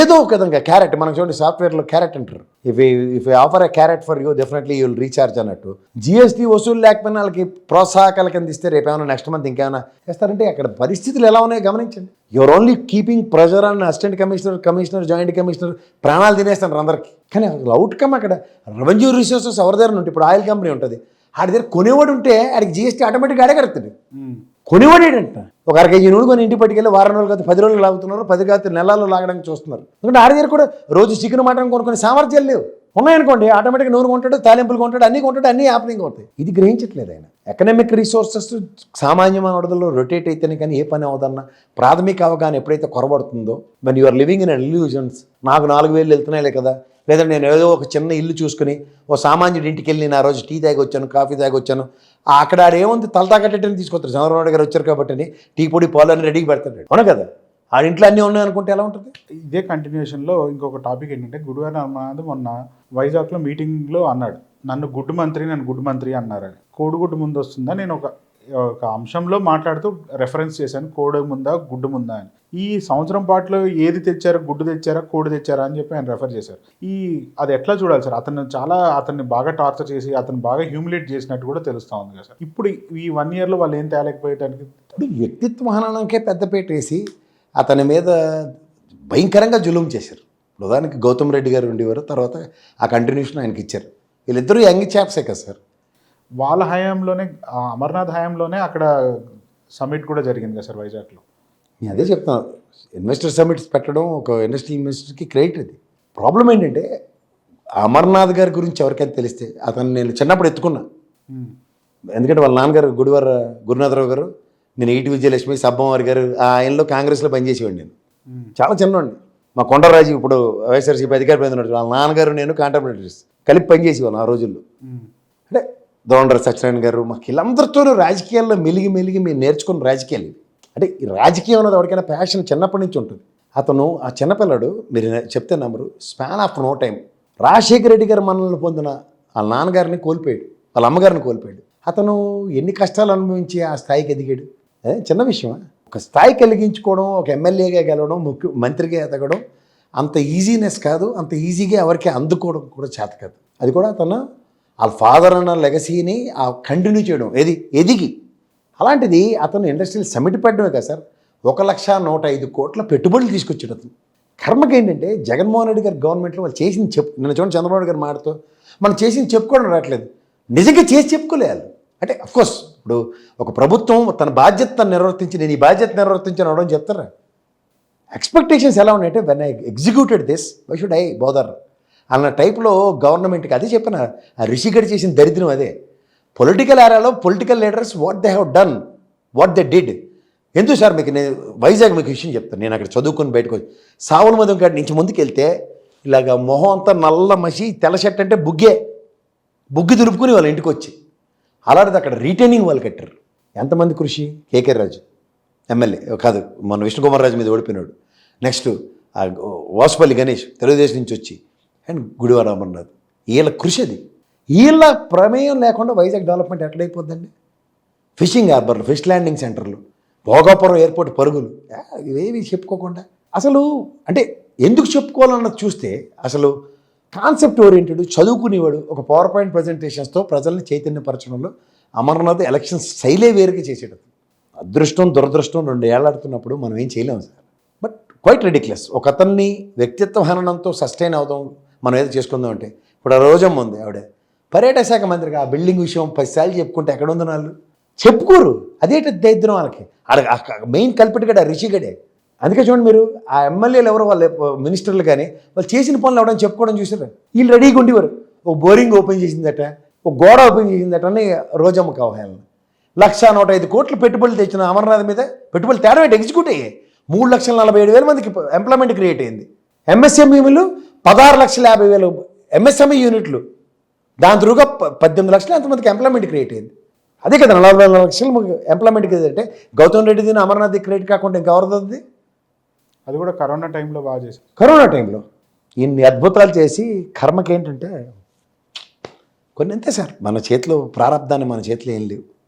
D: ఏదో ఒక విధంగా క్యారెట్ మనకు చూడండి సాఫ్ట్వేర్లో క్యారెట్ అంటారు. If if offer a carrot for you definitely you will recharge అన్నట్టు. జిఎస్టీ వసూలు లేకపోయినా వాళ్ళకి ప్రోత్సాహకాల కింద ఇస్తే రేపేమైనా నెక్స్ట్ మంత్ ఇంకేమైనా చేస్తారంటే అక్కడ పరిస్థితులు ఎలా ఉన్నాయో గమనించండి. యువర్ ఓన్లీ కీపింగ్ ప్రెజర్ అన్న assistant commissioner commissioner joint commissioner ప్రాణాలు తినేస్తారు అందరికీ. కానీ అవుట్కమ్ అక్కడ రెవెన్యూ రిసోర్సెస్ ఎవరి దగ్గర ఉంటాయి ఇప్పుడు ఆయిల్ కంపెనీ ఉంటుంది. ఆడి దగ్గర కొనేవాడు ఉంటే ఆడికి జిఎస్టీ ఆటోమేటిక్గా అడగడుతుంది కొనివాడేడంట. ఒక అర కేజీ నూనె కొని ఇంటికి పట్టుకెళ్ళి వారం రోజులు కాదు పది రోజులు లాగుతున్నారు పది కాదు నెలల్లో లాగడానికి చూస్తున్నారు. ఎందుకంటే ఆడి దగ్గర కూడా రోజు చికెన్ మటన్ కొనుక్కునే సామర్థ్యాలు లేవు. ఉన్నాయనుకోండి ఆటోమేటిక్గా నూనె కొంటాడు తాలింపులు కొంటాడు అన్ని కొంటాడు అన్ని యాప్నింగ్ అవుతాయి. ఇది గ్రహించట్లేదు ఆయన. ఎకనామిక్ రిసోర్సెస్ సామాన్య మానవుడిలో రొటేట్ అయితేనే కానీ ఏ పని అవదన్నా ప్రాథమిక అవగాహన ఎప్పుడైతే కొరబడుతుందో మరి you are living in illusions నాకు నాలుగు వేలు వెళ్తున్నాయిలే కదా లేదా నేను ఏదో ఒక చిన్న ఇల్లు చూసుకుని ఓ సామాన్యుడి ఇంటికి వెళ్ళి నేను ఆ రోజు టీ తాగి వచ్చాను కాఫీ తాగి వచ్చాను అక్కడ ఆడేముంది ఏముంది? తలతా కట్టేటని తీసుకొస్తారు. చంద్రబాబు గారు వచ్చారు కాబట్టి టీ పొడి పాలు అని రెడీకి పెడతాడు. అవును కదా? ఆ ఇంట్లో అన్నీ ఉన్నాయి అనుకుంటే ఎలా ఉంటుంది?
C: ఇదే కంటిన్యూషన్లో ఇంకొక టాపిక్ ఏంటంటే గుడివారి అమరనాథ్ మొన్న వైజాగ్లో మీటింగ్లో అన్నాడు. నన్ను గుడ్డు మంత్రి నన్ను గుడ్డు మంత్రి అన్నారు కోడిగుడ్డు ముందు వస్తుందా? నేను ఒక ఒక అంశంలో మాట్లాడుతూ రెఫరెన్స్ చేశాను. కోడి ముందా గుడ్డు ముందా అని. ఈ సంవత్సరం పాటలో ఏది తెచ్చారో గుడ్డు తెచ్చారా కోడి తెచ్చారా అని చెప్పి ఆయన రెఫర్ చేశారు. ఈ అది ఎట్లా చూడాలి సార్? అతను చాలా అతన్ని బాగా టార్చర్ చేసి అతను బాగా హ్యూమిలేట్ చేసినట్టు కూడా తెలుస్తా ఉంది కదా సార్. ఇప్పుడు ఈ వన్ ఇయర్లో వాళ్ళు ఏం తేలేకపోయేటానికి?
D: ఇప్పుడు వ్యక్తిత్వ హననంకే పెద్దపేట వేసి అతని మీద భయంకరంగా జులుం చేశారు. ఉదాహరణకి గౌతమ్ రెడ్డి గారు ఉండేవారు. తర్వాత ఆ కంటిన్యూషన్ ఆయనకి ఇచ్చారు వీళ్ళిద్దరూ యంగ్ చాప్సే కదా సార్.
C: వాళ్ళ హయాంలోనే అమర్నాథ్ హయాంలోనే అక్కడ సమ్మిట్ కూడా జరిగింది కదా సార్ వైజాగ్లో.
D: నేను అదే చెప్తాను ఇన్వెస్టర్ సమిట్స్ పెట్టడం ఒక ఇండస్ట్రీ ఇన్వెస్టర్కి క్రెడిట్ అది. ప్రాబ్లం ఏంటంటే అమర్నాథ్ గారి గురించి ఎవరికైనా తెలిస్తే అతను నేను చిన్నప్పుడు ఎత్తుకున్నా. ఎందుకంటే వాళ్ళ నాన్నగారు గుడివార గురునాథరావు గారు నేను ఈటి విజయలక్ష్మి సబ్బమ్మవారి గారు ఆయనలో కాంగ్రెస్లో పనిచేసేవాడిని నేను. చాలా చిన్నవాడిని. మా కొండరాజు ఇప్పుడు వైఎస్ఆర్సీపీ అధికారి పొందినట్టు వాళ్ళ నాన్నగారు నేను కాంట్రాక్టర్స్ కలిపి పనిచేసేవాళ్ళం ఆ రోజుల్లో. దోండ్ర సత్యనారాయణ గారు మాకు వీళ్ళందరితోనూ రాజకీయాల్లో మెలిగి మెలిగి మేము నేర్చుకున్న రాజకీయాలు అంటే ఈ రాజకీయం అనేది ఎవరికైనా ప్యాషన్ చిన్నప్పటి నుంచి ఉంటుంది. అతను ఆ చిన్నపిల్లడు మీరు చెప్తే నమ్మరు span of no time Rajasekhara Reddy గారు మనల్ని పొందిన వాళ్ళ నాన్నగారిని కోల్పోయాడు వాళ్ళ అమ్మగారిని కోల్పోయాడు. అతను ఎన్ని కష్టాలు అనుభవించి ఆ స్థాయికి ఎదిగాడు? చిన్న విషయమా? ఒక స్థాయి కలిగించుకోవడం ఒక ఎమ్మెల్యేగా గెలవడం ముఖ్య మంత్రిగా ఎదగడం అంత ఈజీనెస్ కాదు అంత ఈజీగా ఎవరికి అందుకోవడం కూడా చేత కాదు. అది కూడా తన వాళ్ళ ఫాదర్ అన్న లెగసీని ఆ కంటిన్యూ చేయడం ఏది? ఎదిగి. అలాంటిది అతను ఇండస్ట్రియల్ సమిట్ పెట్టడమే కదా సార్. ఒక లక్ష నూట ఐదు కోట్ల పెట్టుబడులు తీసుకొచ్చాడు అతను. కర్మకి ఏంటంటే జగన్మోహన్ రెడ్డి గారి గవర్నమెంట్లో వాళ్ళు చేసింది చెప్పు నిన్న చూడండి చంద్రబాబు గారు మాటతో మనం చేసింది చెప్పుకోవడం రావట్లేదు. నిజంగా చేసి చెప్పుకోలేదు అంటే అఫ్కోర్స్ ఇప్పుడు ఒక ప్రభుత్వం తన బాధ్యత నిర్వర్తించి నేను ఈ బాధ్యత నిర్వర్తించని అవడం చెప్తారా? ఎక్స్పెక్టేషన్స్ ఎలా ఉన్నాయంటే when I executed this why should I bother అన్న టైప్లో గవర్నమెంట్కి అదే చెప్పిన. ఆ రిషిగడ్ చేసిన దరిద్రం అదే. పొలిటికల్ ఏరియాలో political leaders what they have done what they did ఎందుకు సార్ మీకు నేను వైజాగ్ మీకు విషయం చెప్తాను. నేను అక్కడ చదువుకొని బయటకు వచ్చి సావుల మధం కాడి నుంచి ముందుకు వెళ్తే ఇలాగ మొహం అంతా నల్ల మసి తెల్ల షర్ట్ అంటే బుగ్గే. బుగ్గి దులుపుకుని వాళ్ళ ఇంటికి వచ్చి. అలాంటిది అక్కడ రీటైనింగ్ వాళ్ళు కట్టారు. ఎంతమంది కృషి? కేకే రాజు. ఎమ్మెల్యే. కాదు మన విష్ణుకుమార్ రాజు మీద ఓడిపోయినాడు. నెక్స్ట్ వాసుపల్లి గణేష్ తెలుగుదేశం నుంచి వచ్చి. అండ్ గుడివార అమర్నాథ్ వీళ్ళ కృషి అది వీళ్ళ ప్రమేయం లేకుండా వైజాగ్ డెవలప్మెంట్ ఎట్లయిపోద్దండి ఫిషింగ్ హార్బర్లు ఫిష్ ల్యాండింగ్ సెంటర్లు భోగాపురం ఎయిర్పోర్ట్ పరుగులు. ఇవేవి చెప్పుకోకుండా. అసలు అంటే ఎందుకు చెప్పుకోవాలన్నది చూస్తే అసలు కాన్సెప్ట్ ఓరియంటెడ్ చదువుకునేవాడు ఒక పవర్ పాయింట్ ప్రజెంటేషన్స్తో ప్రజల్ని చైతన్యపరచడంలో అమర్నాథ్ ఎలక్షన్ శైలే వేరుగా చేసేటది అదృష్టం దురదృష్టం రెండు ఏళ్ళాడుతున్నప్పుడు మనం ఏం చేయలేము సార్. బట్ క్వైట్ రెడిక్లెస్ ఒక అతన్ని వ్యక్తిత్వ హననంతో సస్టైన్ అవుదాం మనం ఏదో చేసుకుందాం అంటే. ఇప్పుడు ఆ రోజమ్మ ఉంది ఆవిడ. పర్యాటక శాఖ మంత్రిగా ఆ బిల్డింగ్ విషయం పదిసార్లు చెప్పుకుంటే ఎక్కడ ఉందో వాళ్ళు చెప్పుకోరు. అదేంటి దరిద్రం వాళ్ళకి? అక్కడ మెయిన్ కల్పిట్ గడే రిషిగడే అందుకే చూడండి మీరు ఆ ఎమ్మెల్యేలు ఎవరు వాళ్ళ మినిస్టర్లు కానీ వాళ్ళు చేసిన పనులు ఎవడని చెప్పుకోవడం చూసారు? వీళ్ళు రెడీగా ఉండేవారు. ఒక బోరింగ్ ఓపెన్ చేసిందట ఒక గోడ ఓపెన్ చేసిందట అని రోజమ్మ కావాలని లక్ష నూట ఐదు కోట్లు పెట్టుబడులు తెచ్చిన అమర్నాథ్ మీద పెట్టుబడులు తేడా ఎగ్జిక్యూట్ అయ్యాయి. మూడు లక్షల నలభై ఏడు వేల మందికి ఎంప్లాయ్మెంట్ క్రియేట్ అయింది. ఎంఎస్ఎంఈలు పదహారు లక్షల యాభై వేలు ఎంఎస్ఎంఈ యూనిట్లు. దాని త్రూగా పద్దెనిమిది లక్షల ఎంతమందికి ఎంప్లాయ్మెంట్ క్రియేట్ అయింది. అదే కదా నలభై నాలుగు లక్షలు ఎంప్లాయ్మెంట్ అంటే గౌతమ్ రెడ్డి దీని అమర్నాథ్ క్రియేట్ కాకుండా ఇంకెవరిది
C: అది? కూడా కరోనా టైంలో బాగా చేశారు.
D: కరోనా టైంలో ఇన్ని అద్భుతాలు చేసి కర్మకి ఏంటంటే కొన్ని అంతే సార్ మన చేతిలో ప్రారంధాన్ని మన చేతిలో ఏం లేవు.